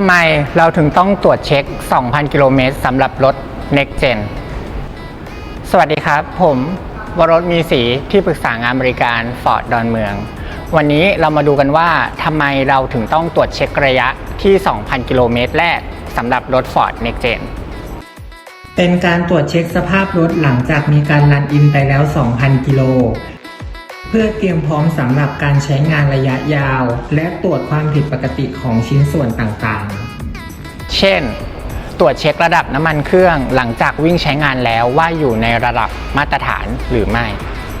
ทำไมเราถึงต้องตรวจเช็ค 2,000 กิโลเมตรสำหรับรถ Next Gen สวัสดีครับ ผมวรสมีสีที่ปรึกษางานบริการ Ford ดอนเมือง วันนี้เรามาดูกันว่าทำไมเราถึงต้องตรวจเช็คระยะที่ 2,000 กิโลเมตรแรกสำหรับรถ Ford Next Gen เป็นการตรวจเช็คสภาพรถหลังจากมีการรันอินไปแล้ว 2,000 กิโล เพื่อเตรียมพร้อมสำหรับการใช้งานระยะยาว และตรวจความผิดปกติของชิ้นส่วนต่างๆ เช่น ตรวจเช็คระดับน้ำมันเครื่องหลังจากวิ่งใช้งานแล้วว่าอยู่ในระดับมาตรฐานหรือไม่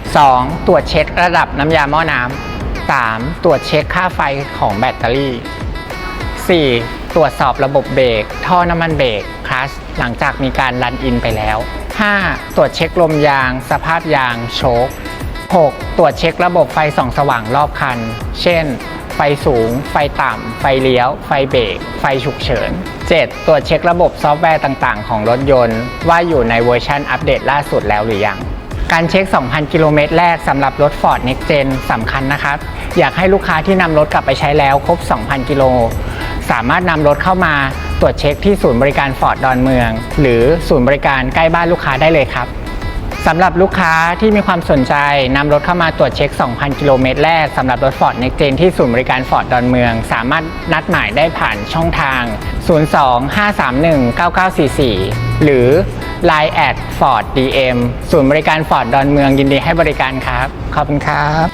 2. ตรวจเช็คระดับน้ำยาหม้อน้ำ 3. ตรวจเช็คค่าไฟของแบตเตอรี่ 4. ตรวจสอบระบบเบรกท่อน้ำมันเบรกคลัสหลังจากมีการรันอินไปแล้ว 5. ตรวจเช็คลมยาง สภาพยาง โชค 6. ตรวจเช็คระบบไฟส่องสว่างรอบคัน เช่น ไฟสูง ไฟต่ำ ไฟเลี้ยว ไฟเบรก ไฟฉุกเฉิน 7. ตรวจเช็คระบบซอฟต์แวร์ต่างๆ ของรถยนต์ ว่าอยู่ในเวอร์ชันอัปเดตล่าสุดแล้วหรือยังการเช็ค 2,000 กิโลเมตรแรกสำหรับรถ Ford Next Gen สำคัญนะครับ อยากให้ลูกค้าที่นำรถกลับไปใช้แล้วครบ 2,000 กิโล สามารถนำรถเข้ามาตรวจเช็คที่ศูนย์บริการ Ford ดอนเมือง หรือศูนย์บริการใกล้บ้านลูกค้าได้เลยครับ สำหรับลูกค้าที่มีความสนใจนำรถเข้ามาตรวจเช็ค 2,000 กิโลเมตรแรกสำหรับรถ Ford Next Gen ที่ศูนย์บริการ Ford ดอนเมือง สามารถนัดหมายได้ผ่านช่องทาง 02-531-9944 หรือ Line แอด Ford DM ศูนย์บริการ Ford ดอนเมืองยินดีให้บริการครับ ขอบคุณครับ